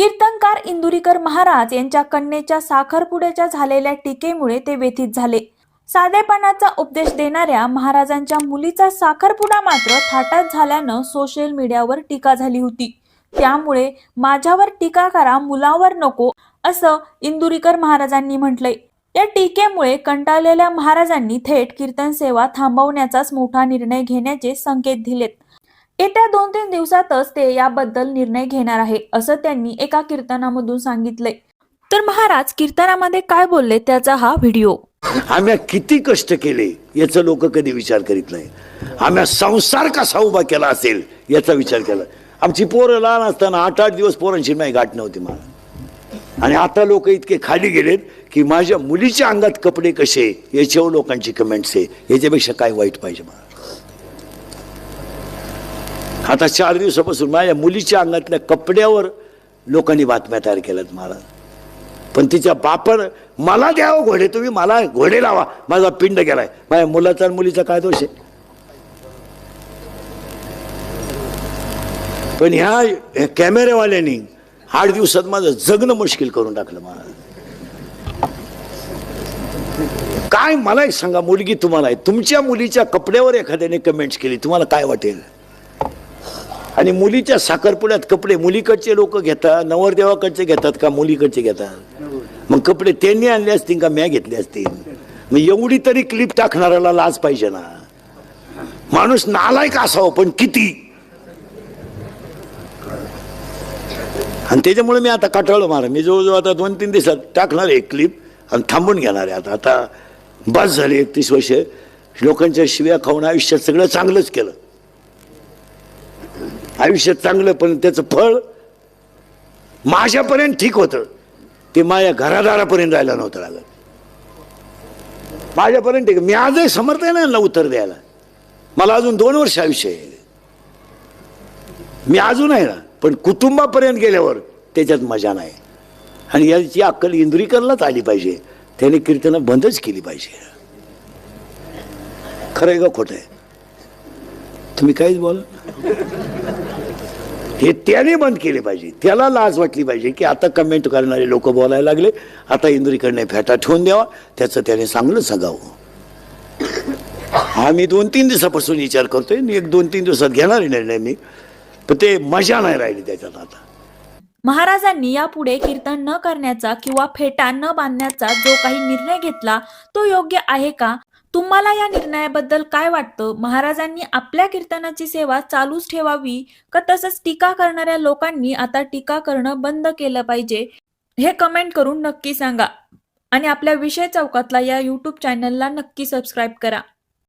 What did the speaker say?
कीर्तनकार इंदुरीकर महाराज यांच्या कन्येच्या साखरपुड्याच्या झालेल्या टीकेमुळे ते व्यथित झाले. साधेपणाचा उपदेश देणाऱ्या महाराजांच्या मुलीचा साखरपुडा मात्र थाटात झाल्यानं सोशल मीडियावर टीका झाली होती. त्यामुळे माझ्यावर टीका करा मुलावर नको असं इंदुरीकर महाराजांनी म्हटलंय. या टीकेमुळे कंटाळलेल्या महाराजांनी थेट कीर्तन सेवा थांबवण्याचाच मोठा निर्णय घेण्याचे संकेत दिलेत. येत्या दोन तीन दिवसातच ते याबद्दल निर्णय घेणार आहे असं त्यांनी एका कीर्तनामधून सांगितलंय. तर महाराज कीर्तनामध्ये काय बोलले त्याचा हा व्हिडिओ. आम्ही किती कष्ट केले याचा लोक कधी विचार करीत नाही. आम्ही संसार कसा उभा केला असेल याचा विचार केला. आमची पोरं लहान असताना आठ आठ दिवस पोरांची नाही गाठ नव्हती मला आणि आता लोक इतके खाली गेलेत की माझ्या मुलीच्या अंगात कपडे कसे याच्यावर लोकांची कमेंट्स आहे. याच्यापेक्षा काय वाईट पाहिजे मला? आता चार दिवसापासून माझ्या मुलीच्या अंगातल्या कपड्यावर लोकांनी बातम्या तयार केल्यात मला पण तिच्या बापर मला द्यावं घोडे तुम्ही मला घोडे लावा माझा पिंड गेलाय. माझ्या मुलाचा आणि मुलीचा काय दोष आहे? पण ह्या ह्या कॅमेरेवाल्यांनी आठ दिवसात माझं जगणं मुश्किल करून टाकलं मला काय मला एक सांगा मुलगी तुम्हाला आहे. तुमच्या मुलीच्या कपड्यावर एखाद्याने कमेंट्स केली तुम्हाला काय वाटेल? आणि मुलीच्या साखरपुड्यात कपडे मुलीकडचे लोक घेतात नवरदेवाकडचे घेतात का मुलीकडचे घेतात? मग कपडे त्यांनी आणले असतील का म्या घेतले असतील? मग एवढी तरी क्लिप टाकणाऱ्याला लाज पाहिजे ना. माणूस नालायक असावं पण किती? आणि त्याच्यामुळे मी आता काटाळलो मारा. मी जवळजवळ आता दोन तीन दिवसात टाकणार आहे क्लिप आणि थांबून घेणार आहे आता. आता बस झाली एकतीस वर्ष. लोकांच्या शिव्या खाऊन आयुष्यात सगळं चांगलंच केलं. आयुष्यात चांगलं पण त्याचं फळ माझ्यापर्यंत ठीक होतं. ते माझ्या घरादारापर्यंत राहायला नव्हतं लागत. माझ्यापर्यंत ठीक. मी आजही समर्थ आहे ना उत्तर द्यायला. मला अजून दोन वर्ष आयुष्य आहे. मी अजून आहे ना पण कुटुंबापर्यंत गेल्यावर त्याच्यात मजा नाही. आणि याची अक्कल इंद्रिकरलाच आली पाहिजे. त्याने कीर्तनं बंदच केली पाहिजे. खरं आहे का खोटं आहे? तुम्ही काहीच बोल. हे त्याने बंद केले पाहिजे. त्याला लाज वाटली पाहिजे की आता कमेंट करणारे लोक बोलायला लागले. आता इंद्रिकडने फेटा ठेवून द्यावा. त्याचं त्याने चांगलं सांगावं. मी दोन तीन दिवसापासून विचार करतोय. एक दोन तीन दिवसात घेणार निर्णय मी. पण ते मजा नाही राहिली त्याच्यात आता. महाराजांनी यापुढे कीर्तन न करण्याचा किंवा फेटा न बांधण्याचा जो काही निर्णय घेतला तो योग्य आहे का? तुम्हाला या निर्णयाबद्दल काय वाटतं? महाराजांनी आपल्या कीर्तनाची सेवा चालूच ठेवावी का तसंच टीका करणाऱ्या लोकांनी आता टीका करणं बंद केलं पाहिजे? हे कमेंट करून नक्की सांगा. आणि आपल्या विषय चौकातला या यूट्यूब चॅनलला नक्की सबस्क्राईब करा.